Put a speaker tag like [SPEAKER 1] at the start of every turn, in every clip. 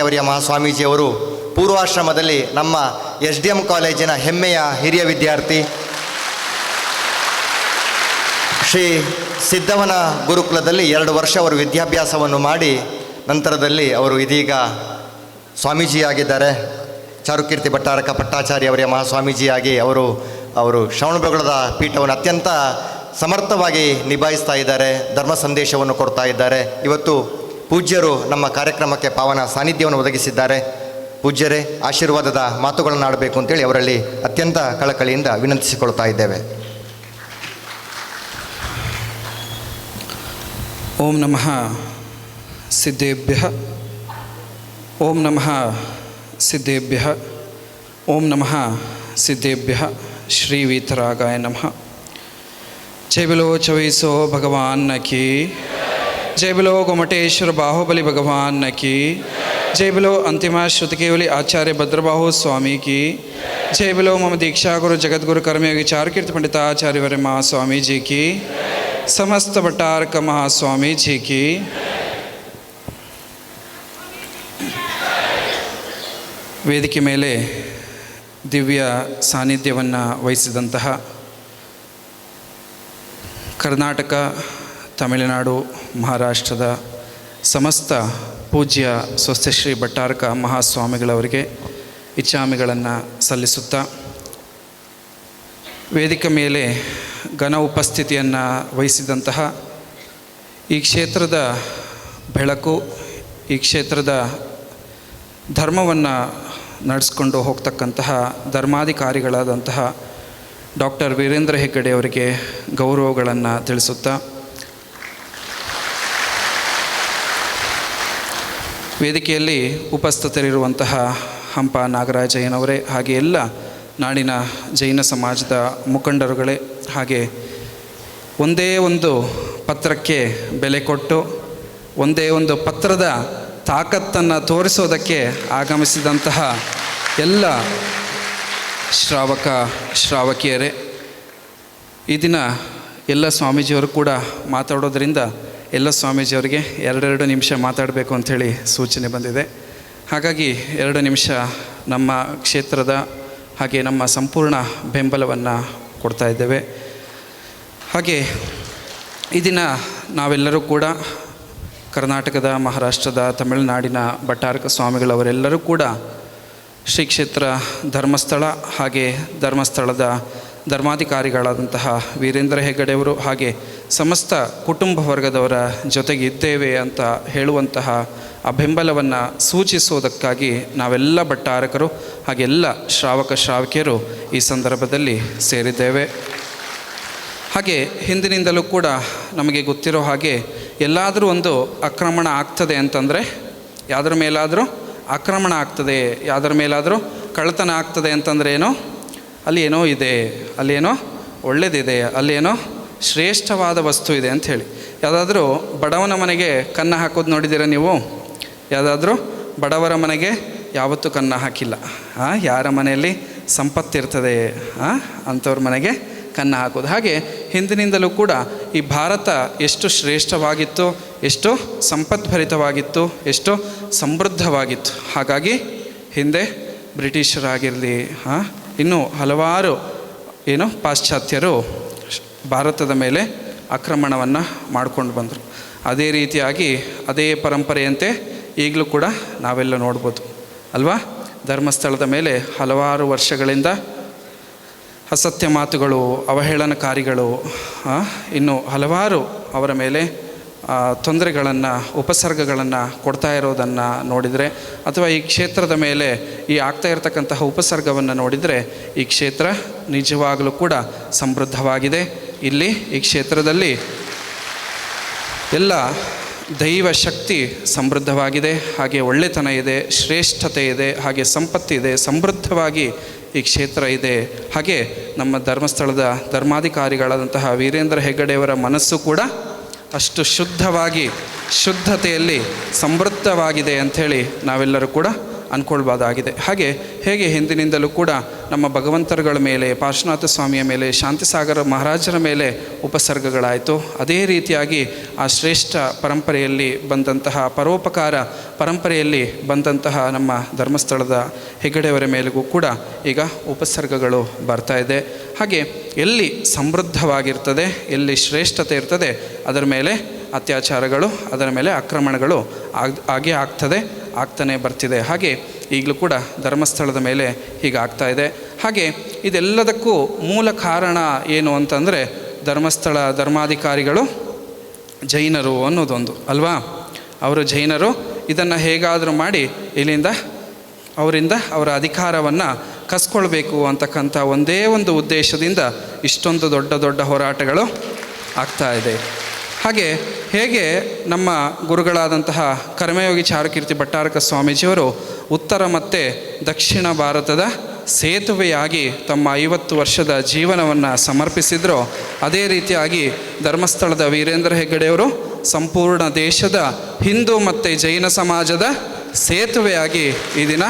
[SPEAKER 1] ಅವರಿಯ ಮಹಾಸ್ವಾಮೀಜಿಯವರು ಪೂರ್ವಾಶ್ರಮದಲ್ಲಿ ನಮ್ಮ S D M ಕಾಲೇಜಿನ ಹೆಮ್ಮೆಯ ಹಿರಿಯ ವಿದ್ಯಾರ್ಥಿ ಶ್ರೀ ಸಿದ್ದವನ ಗುರುಕುಲದಲ್ಲಿ ಎರಡು ವರ್ಷ ಅವರು ವಿದ್ಯಾಭ್ಯಾಸವನ್ನು ಮಾಡಿ ನಂತರದಲ್ಲಿ ಅವರು ಇದೀಗ ಸ್ವಾಮೀಜಿಯಾಗಿದ್ದಾರೆ. ಚಾರುಕೀರ್ತಿ ಭಟ್ಟಾರಕ ಪಟ್ಟಾಚಾರ್ಯ ಅವರ ಮಹಾಸ್ವಾಮೀಜಿಯಾಗಿ ಅವರು ಅವರು ಶ್ರವಣಬೆಳಗೊಳದ ಪೀಠವನ್ನು ಅತ್ಯಂತ ಸಮರ್ಥವಾಗಿ ನಿಭಾಯಿಸ್ತಾ ಇದ್ದಾರೆ, ಧರ್ಮ ಸಂದೇಶವನ್ನು ಕೊಡ್ತಾ ಇದ್ದಾರೆ. ಇವತ್ತು ಪೂಜ್ಯರು ನಮ್ಮ ಕಾರ್ಯಕ್ರಮಕ್ಕೆ ಪಾವನ ಸಾನ್ನಿಧ್ಯವನ್ನು ಒದಗಿಸಿದ್ದಾರೆ. ಪೂಜ್ಯರೇ, ಆಶೀರ್ವಾದದ ಮಾತುಗಳನ್ನು ಆಡಬೇಕು ಅಂತೇಳಿ ಅವರಲ್ಲಿ ಅತ್ಯಂತ ಕಳಕಳಿಯಿಂದ ವಿನಂತಿಸಿಕೊಳ್ತಾ ಇದ್ದೇವೆ.
[SPEAKER 2] ಓಂ ನಮಃ ಸಿದ್ಧೇಭ್ಯ ಓಂ ನಮಃ ಸಿದ್ಧೇಭ್ಯ ಓಂ ನಮಃ ಸಿದ್ಧೇಭ್ಯ ಶ್ರೀ ವೀತರಾಗಾಯ ನಮಃ. ಚೈಬಲೋ ಚವೈಸೋ ಭಗವಾನ್ ಕಿ. ಜೈ ಬಿಲೋ ಗೊಮಟೇಶ್ವರ ಬಾಹುಬಲಿ ಭಗವಾನ್ ಕಿ ಜೈ ಬಿಲೋ ಅಂತಿಮ ಶ್ರುತಿಕೇವಲಿ ಆಚಾರ್ಯ ಭದ್ರಬಾಹು ಸ್ವಾಮಿ ಕಿ ಜೈ ಬಿಲೋ ಮಮ ದೀಕ್ಷಾಗುರು ಜಗದ್ಗುರು ಕರ್ಮಯೋಗಿ ಚಾರುಕೀರ್ತಿ पंडिताचार्य महास्वामी जी की समस्त भट्टारक महास्वामी जी की ವೇದಿಕೆ ಮೇಲೆ ದಿವ್ಯ ಸಾನ್ನಿಧ್ಯವನ್ನು ವಹಿಸಿದಂತಹ ಕರ್ನಾಟಕ ತಮಿಳುನಾಡು, ಮಹಾರಾಷ್ಟ್ರದ ಸಮಸ್ತ ಪೂಜ್ಯ ಸ್ವಸ್ಥಶ್ರೀ ಭಟ್ಟಾರಕ ಮಹಾಸ್ವಾಮಿಗಳವರಿಗೆ ಇಚ್ಛಾಮಿಗಳನ್ನು ಸಲ್ಲಿಸುತ್ತಾ ವೇದಿಕೆ ಮೇಲೆ ಘನ ಉಪಸ್ಥಿತಿಯನ್ನು ವಹಿಸಿದಂತಹ ಈ ಕ್ಷೇತ್ರದ ಬೆಳಕು, ಈ ಕ್ಷೇತ್ರದ ಧರ್ಮವನ್ನು ನಡೆಸ್ಕೊಂಡು ಹೋಗ್ತಕ್ಕಂತಹ ಧರ್ಮಾಧಿಕಾರಿಗಳಾದಂತಹ ಡಾಕ್ಟರ್ ವೀರೇಂದ್ರ ಹೆಗ್ಗಡೆ ಅವರಿಗೆ ಗೌರವಗಳನ್ನು ತಿಳಿಸುತ್ತಾ ವೇದಿಕೆಯಲ್ಲಿ ಉಪಸ್ಥಿತರಿರುವಂತಹ ಹಂಪ ನಾಗರಾಜಯ್ಯನವರೇ ಹಾಗೆ ಎಲ್ಲ ನಾಡಿನ ಜೈನ ಸಮಾಜದ ಮುಖಂಡರುಗಳೇ ಹಾಗೆ ಒಂದೇ ಒಂದು ಪತ್ರಕ್ಕೆ ಬೆಲೆ ಕೊಟ್ಟು, ಒಂದೇ ಒಂದು ಪತ್ರದ ತಾಕತ್ತನ್ನು ತೋರಿಸೋದಕ್ಕೆ ಆಗಮಿಸಿದಂತಹ ಎಲ್ಲ ಶ್ರಾವಕ ಶ್ರಾವಕಿಯರೇ, ಈ ದಿನ ಎಲ್ಲ ಸ್ವಾಮೀಜಿಯವರು ಕೂಡ ಮಾತಾಡೋದ್ರಿಂದ ಎಲ್ಲ ಸ್ವಾಮೀಜಿಯವರಿಗೆ ಎರಡೆರಡು ನಿಮಿಷ ಮಾತಾಡಬೇಕು ಅಂಥೇಳಿ ಸೂಚನೆ ಬಂದಿದೆ. ಹಾಗಾಗಿ ಎರಡು ನಿಮಿಷ ನಮ್ಮ ಕ್ಷೇತ್ರದ ಹಾಗೆ ನಮ್ಮ ಸಂಪೂರ್ಣ ಬೆಂಬಲವನ್ನು ಕೊಡ್ತಾ ಇದ್ದೇವೆ. ಹಾಗೆ ಈ ದಿನ ನಾವೆಲ್ಲರೂ ಕೂಡ ಕರ್ನಾಟಕದ, ಮಹಾರಾಷ್ಟ್ರದ, ತಮಿಳುನಾಡಿನ ಭಟ್ಟಾರಕ ಸ್ವಾಮಿಗಳವರೆಲ್ಲರೂ ಕೂಡ ಶ್ರೀ ಕ್ಷೇತ್ರ ಧರ್ಮಸ್ಥಳ ಹಾಗೆ ಧರ್ಮಸ್ಥಳದ ಧರ್ಮಾಧಿಕಾರಿಗಳಾದಂತಹ ವೀರೇಂದ್ರ ಹೆಗ್ಗಡೆಯವರು ಹಾಗೆ ಸಮಸ್ತ ಕುಟುಂಬ ವರ್ಗದವರ ಜೊತೆಗಿದ್ದೇವೆ ಅಂತ ಹೇಳುವಂತಹ ಆ ಬೆಂಬಲವನ್ನು ಸೂಚಿಸುವುದಕ್ಕಾಗಿ ನಾವೆಲ್ಲ ಭಟ್ಟಾರಕರು ಹಾಗೆಲ್ಲ ಶ್ರಾವಕ ಶ್ರಾವಕಿಯರು ಈ ಸಂದರ್ಭದಲ್ಲಿ ಸೇರಿದ್ದೇವೆ. ಹಾಗೆ ಹಿಂದಿನಿಂದಲೂ ಕೂಡ ನಮಗೆ ಗೊತ್ತಿರೋ ಹಾಗೆ ಎಲ್ಲಾದರೂ ಒಂದು ಆಕ್ರಮಣ ಆಗ್ತದೆ ಅಂತಂದರೆ ಯಾವುದ್ರ ಮೇಲಾದರೂ ಆಕ್ರಮಣ ಆಗ್ತದೆ ಯಾವುದರ ಮೇಲಾದರೂ ಕಳ್ಳತನ ಆಗ್ತದೆ ಅಂತಂದರೆ ಏನೋ? ಅಲ್ಲಿ ಏನೋ ಇದೆ ಅಲ್ಲೇನೋ ಒಳ್ಳೆಯದಿದೆ ಅಲ್ಲೇನೋ ಶ್ರೇಷ್ಠವಾದ ವಸ್ತು ಇದೆ ಅಂತ ಹೇಳಿ. ಯಾವುದಾದ್ರೂ ಬಡವನ ಮನೆಗೆ ಕನ್ನ ಹಾಕೋದು ನೋಡಿದ್ದೀರಾ ನೀವು? ಯಾವುದಾದ್ರೂ ಬಡವರ ಮನೆಗೆ ಯಾವತ್ತೂ ಕನ್ನ ಹಾಕಿಲ್ಲ. ಆ, ಯಾರ ಮನೆಯಲ್ಲಿ ಸಂಪತ್ತಿರ್ತದೆ ಹಾಂ ಅಂಥವ್ರ ಮನೆಗೆ ಕನ್ನ ಹಾಕೋದು. ಹಾಗೆ ಹಿಂದಿನಿಂದಲೂ ಕೂಡ ಈ ಭಾರತ ಎಷ್ಟು ಶ್ರೇಷ್ಠವಾಗಿತ್ತು ಎಷ್ಟು ಸಂಪದ್ಭರಿತವಾಗಿತ್ತು ಎಷ್ಟು ಸಮೃದ್ಧವಾಗಿತ್ತು. ಹಾಗಾಗಿ ಹಿಂದೆ ಬ್ರಿಟಿಷರಾಗಿರಲಿ ಹಾಂ ಇನ್ನೂ ಹಲವಾರು, ಏನು, ಪಾಶ್ಚಾತ್ಯರು ಭಾರತದ ಮೇಲೆ ಆಕ್ರಮಣವನ್ನು ಮಾಡ್ಕೊಂಡು ಬಂದರು. ಅದೇ ರೀತಿಯಾಗಿ ಅದೇ ಪರಂಪರೆಯಂತೆ ಈಗಲೂ ಕೂಡ ನಾವೆಲ್ಲ ನೋಡ್ಬೋದು. ಅಲ್ವಾ? ಧರ್ಮಸ್ಥಳದ ಮೇಲೆ ಹಲವಾರು ವರ್ಷಗಳಿಂದ ಅಸತ್ಯ ಮಾತುಗಳು, ಅವಹೇಳನಕಾರಿಗಳು ಇನ್ನು ಹಲವಾರು ಅವರ ಮೇಲೆ ತೊಂದರೆಗಳನ್ನು, ಉಪಸರ್ಗಗಳನ್ನು ಕೊಡ್ತಾ ಇರೋದನ್ನು ನೋಡಿದರೆ, ಅಥವಾ ಈ ಕ್ಷೇತ್ರದ ಮೇಲೆ ಈ ಆಗ್ತಾ ಇರತಕ್ಕಂತಹ ಉಪಸರ್ಗವನ್ನು ನೋಡಿದರೆ, ಈ ಕ್ಷೇತ್ರ ನಿಜವಾಗಲೂ ಕೂಡ ಸಮೃದ್ಧವಾಗಿದೆ. ಇಲ್ಲಿ ಈ ಕ್ಷೇತ್ರದಲ್ಲಿ ಎಲ್ಲ ದೈವ ಶಕ್ತಿ ಸಮೃದ್ಧವಾಗಿದೆ, ಹಾಗೆ ಒಳ್ಳೆತನ ಇದೆ, ಶ್ರೇಷ್ಠತೆ ಇದೆ, ಹಾಗೆ ಸಂಪತ್ತಿದೆ ಸಮೃದ್ಧವಾಗಿ ಈ ಕ್ಷೇತ್ರ ಇದೆ. ಹಾಗೆ ನಮ್ಮ ಧರ್ಮಸ್ಥಳದ ಧರ್ಮಾಧಿಕಾರಿಗಳಾದಂತಹ ವೀರೇಂದ್ರ ಹೆಗ್ಗಡೆಯವರ ಮನಸ್ಸು ಕೂಡ ಅಷ್ಟು ಶುದ್ಧವಾಗಿ, ಶುದ್ಧತೆಯಲ್ಲಿ ಸಮೃದ್ಧವಾಗಿದೆ ಅಂಥೇಳಿ ನಾವೆಲ್ಲರೂ ಕೂಡ ಅಂದ್ಕೊಳ್ಬೋದಾಗಿದೆ ಹಾಗೆ ಹೇಗೆ ಹಿಂದಿನಿಂದಲೂ ಕೂಡ ನಮ್ಮ ಭಗವಂತರುಗಳ ಮೇಲೆ, ಪಾರ್ಶ್ವನಾಥ ಸ್ವಾಮಿಯ ಮೇಲೆ, ಶಾಂತಿಸಾಗರ ಮಹಾರಾಜರ ಮೇಲೆ ಉಪಸರ್ಗಗಳಾಯಿತು. ಅದೇ ರೀತಿಯಾಗಿ ಆ ಶ್ರೇಷ್ಠ ಪರಂಪರೆಯಲ್ಲಿ ಬಂದಂತಹ, ಪರೋಪಕಾರ ಪರಂಪರೆಯಲ್ಲಿ ಬಂದಂತಹ ನಮ್ಮ ಧರ್ಮಸ್ಥಳದ ಹೆಗ್ಗಡೆಯವರ ಮೇಲೆಗೂ ಕೂಡ ಈಗ ಉಪಸರ್ಗಗಳು ಬರ್ತಾ ಇದೆ. ಹಾಗೆ ಎಲ್ಲಿ ಸಮೃದ್ಧವಾಗಿರ್ತದೆ, ಎಲ್ಲಿ ಶ್ರೇಷ್ಠತೆ ಇರ್ತದೆ, ಅದರ ಮೇಲೆ ಅತ್ಯಾಚಾರಗಳು, ಅದರ ಮೇಲೆ ಆಕ್ರಮಣಗಳು ಆಗ್, ಆಗೇ ಆಗ್ತದೆ, ಆಗ್ತಾನೆ ಬರ್ತಿದೆ. ಹಾಗೆ ಈಗಲೂ ಕೂಡ ಧರ್ಮಸ್ಥಳದ ಮೇಲೆ ಹೀಗೆ ಆಗ್ತಾ ಇದೆ. ಹಾಗೆ ಇದೆಲ್ಲದಕ್ಕೂ ಮೂಲ ಕಾರಣ ಏನು ಅಂತಂದರೆ ಧರ್ಮಸ್ಥಳ ಧರ್ಮಾಧಿಕಾರಿಗಳು ಜೈನರು ಅನ್ನೋದೊಂದು, ಅಲ್ವಾ? ಅವರು ಜೈನರು. ಇದನ್ನು ಹೇಗಾದರೂ ಮಾಡಿ ಇಲ್ಲಿಂದ, ಅವರಿಂದ ಅವರ ಅಧಿಕಾರವನ್ನು ಕಸ್ಕೊಳ್ಬೇಕು ಅಂತಕ್ಕಂಥ ಒಂದೇ ಒಂದು ಉದ್ದೇಶದಿಂದ ಇಷ್ಟೊಂದು ದೊಡ್ಡ ದೊಡ್ಡ ಹೋರಾಟಗಳು ಆಗ್ತಾ ಇದೆ. ಹಾಗೆ ಹೇಗೆ ನಮ್ಮ ಗುರುಗಳಾದಂತಹ ಕರ್ಮಯೋಗಿ ಚಾರುಕೀರ್ತಿ ಭಟ್ಟಾರಕ ಸ್ವಾಮೀಜಿಯವರು ಉತ್ತರ ಮತ್ತು ದಕ್ಷಿಣ ಭಾರತದ ಸೇತುವೆಯಾಗಿ ತಮ್ಮ ಐವತ್ತು ವರ್ಷದ ಜೀವನವನ್ನು ಸಮರ್ಪಿಸಿದ್ರೋ, ಅದೇ ರೀತಿಯಾಗಿ ಧರ್ಮಸ್ಥಳದ ವೀರೇಂದ್ರ ಹೆಗ್ಗಡೆಯವರು ಸಂಪೂರ್ಣ ದೇಶದ ಹಿಂದೂ ಮತ್ತು ಜೈನ ಸಮಾಜದ ಸೇತುವೆಯಾಗಿ ಈ ದಿನ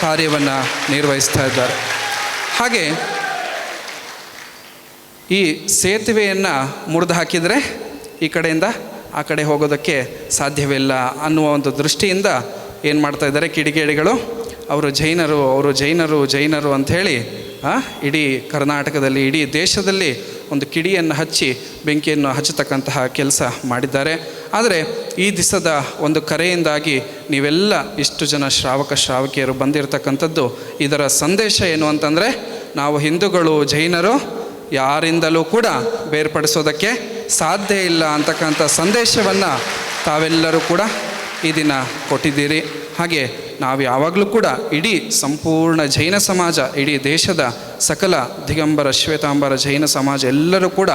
[SPEAKER 2] ಕಾರ್ಯವನ್ನು ನಿರ್ವಹಿಸ್ತಾ ಇದ್ದಾರೆ. ಹಾಗೆ ಈ ಸೇತುವೆಯನ್ನು ಮುರಿದು ಹಾಕಿದರೆ ಈ ಕಡೆಯಿಂದ ಆ ಕಡೆ ಹೋಗೋದಕ್ಕೆ ಸಾಧ್ಯವಿಲ್ಲ ಅನ್ನುವ ಒಂದು ದೃಷ್ಟಿಯಿಂದ ಏನು ಮಾಡ್ತಾ ಇದ್ದಾರೆ ಕಿಡಿಗೇಡಿಗಳು. ಅವರು ಜೈನರು ಅವರು ಜೈನರು ಜೈನರು ಅಂಥೇಳಿ ಇಡೀ ಕರ್ನಾಟಕದಲ್ಲಿ, ಇಡೀ ದೇಶದಲ್ಲಿ ಒಂದು ಕಿಡಿಯನ್ನು ಹಚ್ಚಿ ಬೆಂಕಿಯನ್ನು ಹಚ್ಚತಕ್ಕಂತಹ ಕೆಲಸ ಮಾಡಿದ್ದಾರೆ. ಆದರೆ ಈ ದಿಸದ ಒಂದು ಕರೆಯಿಂದಾಗಿ ನೀವೆಲ್ಲ ಇಷ್ಟು ಜನ ಶ್ರಾವಕ ಶ್ರಾವಕಿಯರು ಬಂದಿರತಕ್ಕಂಥದ್ದು, ಇದರ ಸಂದೇಶ ಏನು ಅಂತಂದರೆ, ನಾವು ಹಿಂದೂಗಳು, ಜೈನರು ಯಾರಿಂದಲೂ ಕೂಡ ಬೇರ್ಪಡಿಸೋದಕ್ಕೆ ಸಾಧ್ಯ ಇಲ್ಲ ಅಂತಕ್ಕಂಥ ಸಂದೇಶವನ್ನು ತಾವೆಲ್ಲರೂ ಕೂಡ ಈ ದಿನ ಕೊಟ್ಟಿದ್ದೀರಿ. ಹಾಗೆ ನಾವು ಯಾವಾಗಲೂ ಕೂಡ ಇಡೀ ಸಂಪೂರ್ಣ ಜೈನ ಸಮಾಜ, ಇಡೀ ದೇಶದ ಸಕಲ ದಿಗಂಬರ, ಶ್ವೇತಾಂಬರ ಜೈನ ಸಮಾಜ ಎಲ್ಲರೂ ಕೂಡ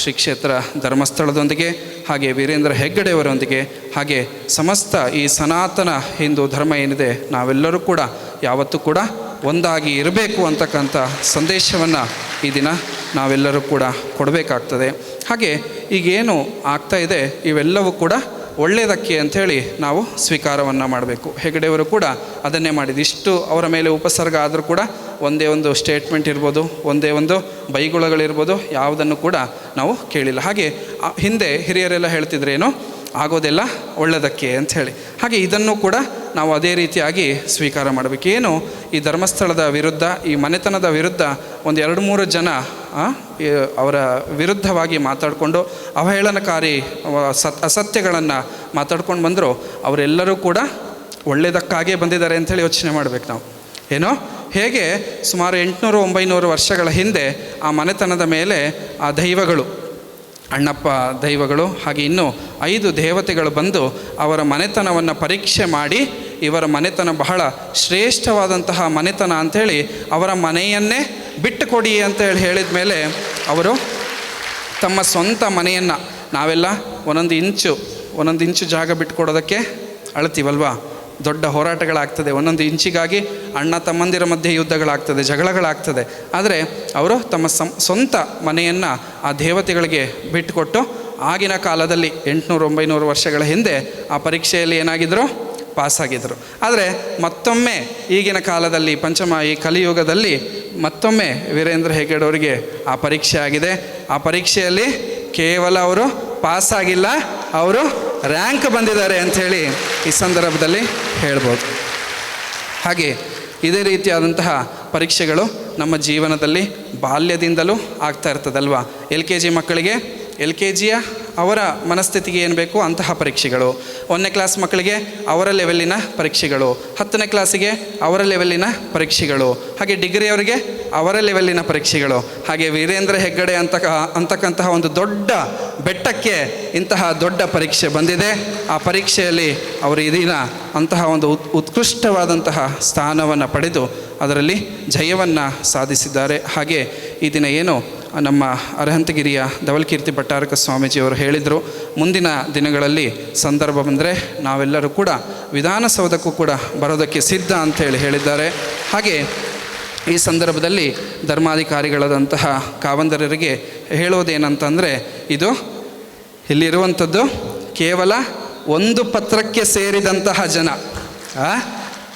[SPEAKER 2] ಶ್ರೀ ಕ್ಷೇತ್ರ ಧರ್ಮಸ್ಥಳದೊಂದಿಗೆ, ಹಾಗೆ ವೀರೇಂದ್ರ ಹೆಗ್ಗಡೆಯವರೊಂದಿಗೆ, ಹಾಗೆ ಸಮಸ್ತ ಈ ಸನಾತನ ಹಿಂದೂ ಧರ್ಮ ಏನಿದೆ ನಾವೆಲ್ಲರೂ ಕೂಡ ಯಾವತ್ತೂ ಕೂಡ ಒಂದಾಗಿ ಇರಬೇಕು ಅಂತಕ್ಕಂಥ ಸಂದೇಶವನ್ನು ಈ ದಿನ ನಾವೆಲ್ಲರೂ ಕೂಡ ಕೊಡಬೇಕಾಗ್ತದೆ. ಹಾಗೆ ಈಗೇನು ಆಗ್ತಾ ಇದೆ, ಇವೆಲ್ಲವೂ ಕೂಡ ಒಳ್ಳೆಯದಕ್ಕೆ ಅಂಥೇಳಿ ನಾವು ಸ್ವೀಕಾರವನ್ನು ಮಾಡಬೇಕು. ಹೆಗಡೆಯವರು ಕೂಡ ಅದನ್ನೇ ಮಾಡಿದ್ದು. ಇಷ್ಟು ಅವರ ಮೇಲೆ ಉಪಸರ್ಗ ಆದರೂ ಕೂಡ ಒಂದೇ ಒಂದು ಸ್ಟೇಟ್ಮೆಂಟ್ ಇರ್ಬೋದು, ಒಂದೇ ಒಂದು ಬೈಗುಳಗಳಿರ್ಬೋದು, ಯಾವುದನ್ನು ಕೂಡ ನಾವು ಕೇಳಿಲ್ಲ. ಹಾಗೆ ಹಿಂದೆ ಹಿರಿಯರೆಲ್ಲ ಹೇಳ್ತಿದ್ರೇನು, ಆಗೋದೆಲ್ಲ ಒಳ್ಳೆಯದಕ್ಕೆ ಅಂಥೇಳಿ. ಹಾಗೆ ಇದನ್ನು ಕೂಡ ನಾವು ಅದೇ ರೀತಿಯಾಗಿ ಸ್ವೀಕಾರ ಮಾಡಬೇಕು. ಏನು, ಈ ಧರ್ಮಸ್ಥಳದ ವಿರುದ್ಧ, ಈ ಮನೆತನದ ವಿರುದ್ಧ ಒಂದು ಎರಡು ಮೂರು ಜನ ಅವರ ವಿರುದ್ಧವಾಗಿ ಮಾತಾಡಿಕೊಂಡು ಅವಹೇಳನಕಾರಿ, ಅವ- ಸತ್, ಅಸತ್ಯಗಳನ್ನು ಮಾತಾಡ್ಕೊಂಡು ಬಂದರು, ಅವರೆಲ್ಲರೂ ಕೂಡ ಒಳ್ಳೆಯದಕ್ಕಾಗೇ ಬಂದಿದ್ದಾರೆ ಅಂಥೇಳಿ ಯೋಚನೆ ಮಾಡಬೇಕು ನಾವು. ಏನೋ? ಹೇಗೆ? ಸುಮಾರು ಎಂಟುನೂರು, ಒಂಬೈನೂರು ವರ್ಷಗಳ ಹಿಂದೆ ಆ ಮನೆತನದ ಮೇಲೆ ಆ ದೈವಗಳು, ಅಣ್ಣಪ್ಪ ದೈವಗಳು, ಹಾಗೆ ಇನ್ನೂ ಐದು ದೇವತೆಗಳು ಬಂದು ಅವರ ಮನೆತನವನ್ನು ಪರೀಕ್ಷೆ ಮಾಡಿ, ಇವರ ಮನೆತನ ಬಹಳ ಶ್ರೇಷ್ಠವಾದಂತಹ ಮನೆತನ ಅಂಥೇಳಿ ಅವರ ಮನೆಯನ್ನೇ ಬಿಟ್ಟು ಕೊಡಿ ಅಂತೇಳಿ ಹೇಳಿದ ಮೇಲೆ ಅವರು ತಮ್ಮ ಸ್ವಂತ ಮನೆಯನ್ನು ನಾವೆಲ್ಲ ಒಂದೊಂದು ಇಂಚು ಒಂದೊಂದು ಇಂಚು ಜಾಗ ಬಿಟ್ಟುಕೊಡೋದಕ್ಕೆ ಅಳ್ತೀವಲ್ವಾ? ದೊಡ್ಡ ಹೋರಾಟಗಳಾಗ್ತದೆ. ಒಂದೊಂದು ಇಂಚಿಗಾಗಿ ಅಣ್ಣ ತಮ್ಮಂದಿರ ಮಧ್ಯೆ ಯುದ್ಧಗಳಾಗ್ತದೆ, ಜಗಳಗಳಾಗ್ತದೆ. ಆದರೆ ಅವರು ತಮ್ಮ ಸಂ, ಸ್ವಂತ ಮನೆಯನ್ನು ಆ ದೇವತೆಗಳಿಗೆ ಬಿಟ್ಟುಕೊಟ್ಟು ಆಗಿನ ಕಾಲದಲ್ಲಿ ಎಂಟುನೂರು, ಒಂಬೈನೂರು ವರ್ಷಗಳ ಹಿಂದೆ ಆ ಪರೀಕ್ಷೆಯಲ್ಲಿ ಏನಾಗಿದ್ದರು ಪಾಸಾಗಿದ್ದರು. ಆದರೆ ಮತ್ತೊಮ್ಮೆ ಈಗಿನ ಕಾಲದಲ್ಲಿ ಪಂಚಮ ಈ ಕಲಿಯುಗದಲ್ಲಿ ಮತ್ತೊಮ್ಮೆ ವೀರೇಂದ್ರ ಹೆಗ್ಗಡೆಯವರಿಗೆ ಆ ಪರೀಕ್ಷೆ ಆಗಿದೆ. ಆ ಪರೀಕ್ಷೆಯಲ್ಲಿ ಕೇವಲ ಅವರು ಪಾಸಾಗಿಲ್ಲ, ಅವರು ರ್ಯಾಂಕ್ ಬಂದಿದ್ದಾರೆ ಅಂಥೇಳಿ ಈ ಸಂದರ್ಭದಲ್ಲಿ ಹೇಳ್ಬೋದು. ಹಾಗೆ ಇದೇ ರೀತಿಯಾದಂತಹ ಪರೀಕ್ಷೆಗಳು ನಮ್ಮ ಜೀವನದಲ್ಲಿ ಬಾಲ್ಯದಿಂದಲೂ ಆಗ್ತಾ ಇರ್ತದಲ್ವಾ? ಎಲ್ ಕೆ ಜಿ ಮಕ್ಕಳಿಗೆ ಎಲ್ ಕೆ ಜಿಯ ಅವರ ಮನಸ್ಥಿತಿಗೆ ಏನು ಬೇಕು ಅಂತಹ ಪರೀಕ್ಷೆಗಳು. ಒಂದನೇ ಕ್ಲಾಸ್ ಮಕ್ಕಳಿಗೆ ಅವರ ಲೆವೆಲ್ಲಿನ ಪರೀಕ್ಷೆಗಳು. ಹತ್ತನೇ ಕ್ಲಾಸಿಗೆ ಅವರ ಲೆವೆಲ್ಲಿನ ಪರೀಕ್ಷೆಗಳು. ಹಾಗೆ ಡಿಗ್ರಿಯವರಿಗೆ ಅವರ ಲೆವೆಲ್ಲಿನ ಪರೀಕ್ಷೆಗಳು. ಹಾಗೆ ವೀರೇಂದ್ರ ಹೆಗ್ಗಡೆ ಅಂತಕ, ಅಂತಕ್ಕಂತಹ ಒಂದು ದೊಡ್ಡ ಬೆಟ್ಟಕ್ಕೆ ಇಂತಹ ದೊಡ್ಡ ಪರೀಕ್ಷೆ ಬಂದಿದೆ. ಆ ಪರೀಕ್ಷೆಯಲ್ಲಿ ಅವರು ಇದೀನ ದಿನ ಅಂತಹ ಒಂದು ಉತ್, ಉತ್ಕೃಷ್ಟವಾದಂತಹ ಸ್ಥಾನವನ್ನು ಪಡೆದು ಅದರಲ್ಲಿ ಜಯವನ್ನು ಸಾಧಿಸಿದ್ದಾರೆ. ಹಾಗೆ ಈ ದಿನ ಏನು ನಮ್ಮ ಅರಹಂತಗಿರಿಯ ಧವಲ್ಕೀರ್ತಿ ಭಟ್ಟಾರಕ ಸ್ವಾಮೀಜಿಯವರು ಹೇಳಿದರು, ಮುಂದಿನ ದಿನಗಳಲ್ಲಿ ಸಂದರ್ಭ ಬಂದರೆ ನಾವೆಲ್ಲರೂ ಕೂಡ ವಿಧಾನಸೌಧಕ್ಕೂ ಕೂಡ ಬರೋದಕ್ಕೆ ಸಿದ್ಧ ಅಂತೇಳಿ ಹೇಳಿದ್ದಾರೆ ಹಾಗೆ ಈ ಸಂದರ್ಭದಲ್ಲಿ ಧರ್ಮಾಧಿಕಾರಿಗಳಾದಂತಹ ಕಾವಂದರರಿಗೆ ಹೇಳೋದೇನಂತಂದರೆ, ಇದು ಇಲ್ಲಿರುವಂಥದ್ದು ಕೇವಲ ಒಂದು ಪತ್ರಕ್ಕೆ ಸೇರಿದಂತಹ ಜನ?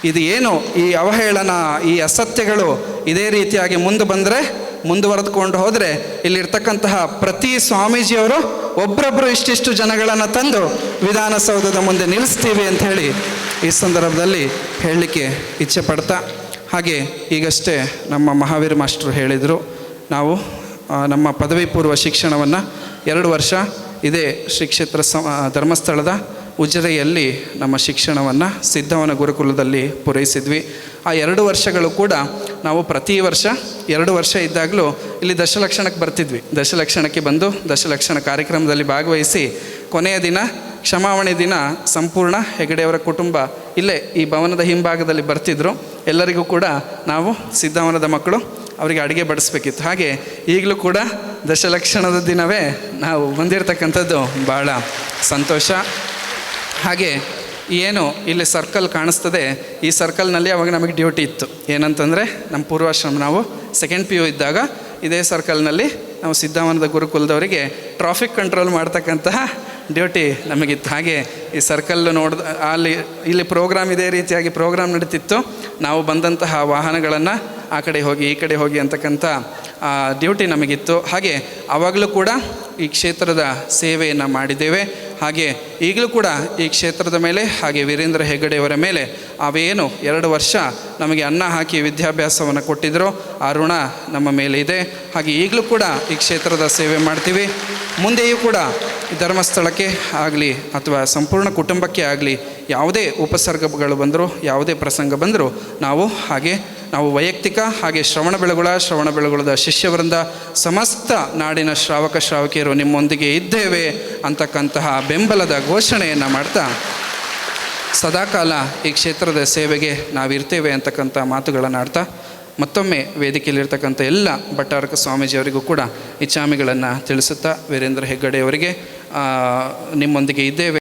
[SPEAKER 2] ಇದು ಏನು ಈ ಅವಹೇಳನ ಈ ಅಸತ್ಯಗಳು ಇದೇ ರೀತಿಯಾಗಿ ಮುಂದೆ ಬಂದರೆ ಮುಂದುವರೆದುಕೊಂಡು ಹೋದರೆ ಇಲ್ಲಿರ್ತಕ್ಕಂತಹ ಪ್ರತಿ ಸ್ವಾಮೀಜಿಯವರು ಒಬ್ಬರೊಬ್ಬರು ಇಷ್ಟಿಷ್ಟು ಜನಗಳನ್ನು ತಂದು ವಿಧಾನಸೌಧದ ಮುಂದೆ ನಿಲ್ಲಿಸ್ತೀವಿ ಅಂತ ಹೇಳಿ ಈ ಸಂದರ್ಭದಲ್ಲಿ ಹೇಳಲಿಕ್ಕೆ ಇಚ್ಛೆ ಪಡ್ತಾ, ಹಾಗೆ ಈಗಷ್ಟೇ ನಮ್ಮ ಮಹಾವೀರ ಮಾಸ್ಟರು ಹೇಳಿದರು, ನಾವು ನಮ್ಮ ಪದವಿ ಪೂರ್ವ ಶಿಕ್ಷಣವನ್ನು ಎರಡು ವರ್ಷ ಇದೇ ಶ್ರೀ ಕ್ಷೇತ್ರ ಧರ್ಮಸ್ಥಳದ ಉಜಿರೆಯಲ್ಲಿ ನಮ್ಮ ಶಿಕ್ಷಣವನ್ನು ಸಿದ್ಧವನ ಗುರುಕುಲದಲ್ಲಿ ಪೂರೈಸಿದ್ವಿ. ಆ ಎರಡು ವರ್ಷಗಳು ಕೂಡ ನಾವು ಪ್ರತಿ ವರ್ಷ ಎರಡು ವರ್ಷ ಇದ್ದಾಗಲೂ ಇಲ್ಲಿ ದಶಲಕ್ಷಣಕ್ಕೆ ಬರ್ತಿದ್ವಿ. ದಶಲಕ್ಷಣಕ್ಕೆ ಬಂದು ದಶಲಕ್ಷಣ ಕಾರ್ಯಕ್ರಮದಲ್ಲಿ ಭಾಗವಹಿಸಿ ಕೊನೆಯ ದಿನ, ಕ್ಷಮಾವಣೆ ದಿನ ಸಂಪೂರ್ಣ ಹೆಗಡೆಯವರ ಕುಟುಂಬ ಇಲ್ಲೇ ಈ ಭವನದ ಹಿಂಭಾಗದಲ್ಲಿ ಬರ್ತಿದ್ರು. ಎಲ್ಲರಿಗೂ ಕೂಡ ನಾವು ಸಿದ್ಧವನದ ಮಕ್ಕಳು ಅವರಿಗೆ ಅಡುಗೆ ಬಡಿಸ್ಬೇಕಿತ್ತು. ಹಾಗೆ ಈಗಲೂ ಕೂಡ ದಶಲಕ್ಷಣದ ದಿನವೇ ನಾವು ಬಂದಿರತಕ್ಕಂಥದ್ದು ಭಾಳ ಸಂತೋಷ. ಹಾಗೆ ಏನು ಇಲ್ಲಿ ಸರ್ಕಲ್ ಕಾಣಿಸ್ತದೆ. ಈ ಸರ್ಕಲ್ನಲ್ಲಿ ಅವಾಗ ನಮಗೆ ಡ್ಯೂಟಿ ಇತ್ತು. ಏನಂತಂದರೆ ನಮ್ಮ ಪೂರ್ವಾಶ್ರಮ ನಾವು ಸೆಕೆಂಡ್ ಪಿ ಯು ಇದ್ದಾಗ ಇದೇ ಸರ್ಕಲ್ನಲ್ಲಿ ನಾವು ಸಿದ್ಧಾವನದ ಗುರುಕುಲದವರಿಗೆ ಟ್ರಾಫಿಕ್ ಕಂಟ್ರೋಲ್ ಮಾಡ್ತಕ್ಕಂತಹ ಡ್ಯೂಟಿ ನಮಗಿತ್ತು. ಹಾಗೆ ಈ ಸರ್ಕಲ್ ನೋಡ್ದ, ಅಲ್ಲಿ, ಇಲ್ಲಿ ಪ್ರೋಗ್ರಾಮ್ ಇದೇ ರೀತಿಯಾಗಿ ಪ್ರೋಗ್ರಾಮ್ ನಡೀತಿತ್ತು. ನಾವು ಬಂದಂತಹ ವಾಹನಗಳನ್ನು ಆ ಕಡೆ ಹೋಗಿ, ಈ ಕಡೆ ಹೋಗಿ ಅಂತಕ್ಕಂಥ ಡ್ಯೂಟಿ ನಮಗಿತ್ತು. ಹಾಗೆ ಆವಾಗಲೂ ಕೂಡ ಈ ಕ್ಷೇತ್ರದ ಸೇವೆಯನ್ನು ಮಾಡಿದ್ದೇವೆ. ಹಾಗೆ ಈಗಲೂ ಕೂಡ ಈ ಕ್ಷೇತ್ರದ ಮೇಲೆ ಹಾಗೆ ವೀರೇಂದ್ರ ಹೆಗ್ಗಡೆಯವರ ಮೇಲೆ ಅವೇನು ಎರಡು ವರ್ಷ ನಮಗೆ ಅನ್ನ ಹಾಕಿ ವಿದ್ಯಾಭ್ಯಾಸವನ್ನು ಕೊಟ್ಟಿದ್ದರು ಆ ಋಣ ನಮ್ಮ ಮೇಲೆ ಇದೆ. ಹಾಗೆ ಈಗಲೂ ಕೂಡ ಈ ಕ್ಷೇತ್ರದ ಸೇವೆ ಮಾಡ್ತೀವಿ. ಮುಂದೆಯೂ ಕೂಡ ಧರ್ಮಸ್ಥಳಕ್ಕೆ ಆಗಲಿ ಅಥವಾ ಸಂಪೂರ್ಣ ಕುಟುಂಬಕ್ಕೆ ಆಗಲಿ ಯಾವುದೇ ಉಪಸರ್ಗಗಳು ಬಂದರೂ, ಯಾವುದೇ ಪ್ರಸಂಗ ಬಂದರೂ ನಾವು ಹಾಗೆ ನಾವು ವೈಯಕ್ತಿಕ ಹಾಗೆ ಶ್ರವಣ ಬೆಳಗುಳ, ಶ್ರವಣ ಬೆಳಗುಳದ ಶಿಷ್ಯವೃಂದ ಸಮಸ್ತ ನಾಡಿನ ಶ್ರಾವಕ ಶ್ರಾವಕಿಯರು ನಿಮ್ಮೊಂದಿಗೆ ಇದ್ದೇವೆ ಅಂತಕ್ಕಂತಹ ಬೆಂಬಲದ ಘೋಷಣೆಯನ್ನು ಮಾಡ್ತಾ ಸದಾಕಾಲ ಈ ಕ್ಷೇತ್ರದ ಸೇವೆಗೆ ನಾವಿರ್ತೇವೆ ಅಂತಕ್ಕಂಥ ಮಾತುಗಳನ್ನು ಆಡ್ತಾ ಮತ್ತೊಮ್ಮೆ ವೇದಿಕೆಯಲ್ಲಿರ್ತಕ್ಕಂಥ ಎಲ್ಲ ಭಟ್ಟಾರಕ ಸ್ವಾಮೀಜಿಯವರಿಗೂ ಕೂಡ ಇಚ್ಛಾಮಿಗಳನ್ನು ತಿಳಿಸುತ್ತಾ ವೀರೇಂದ್ರ ಹೆಗ್ಗಡೆಯವರಿಗೆ ನಿಮ್ಮೊಂದಿಗೆ ಇದ್ದೇವೆ.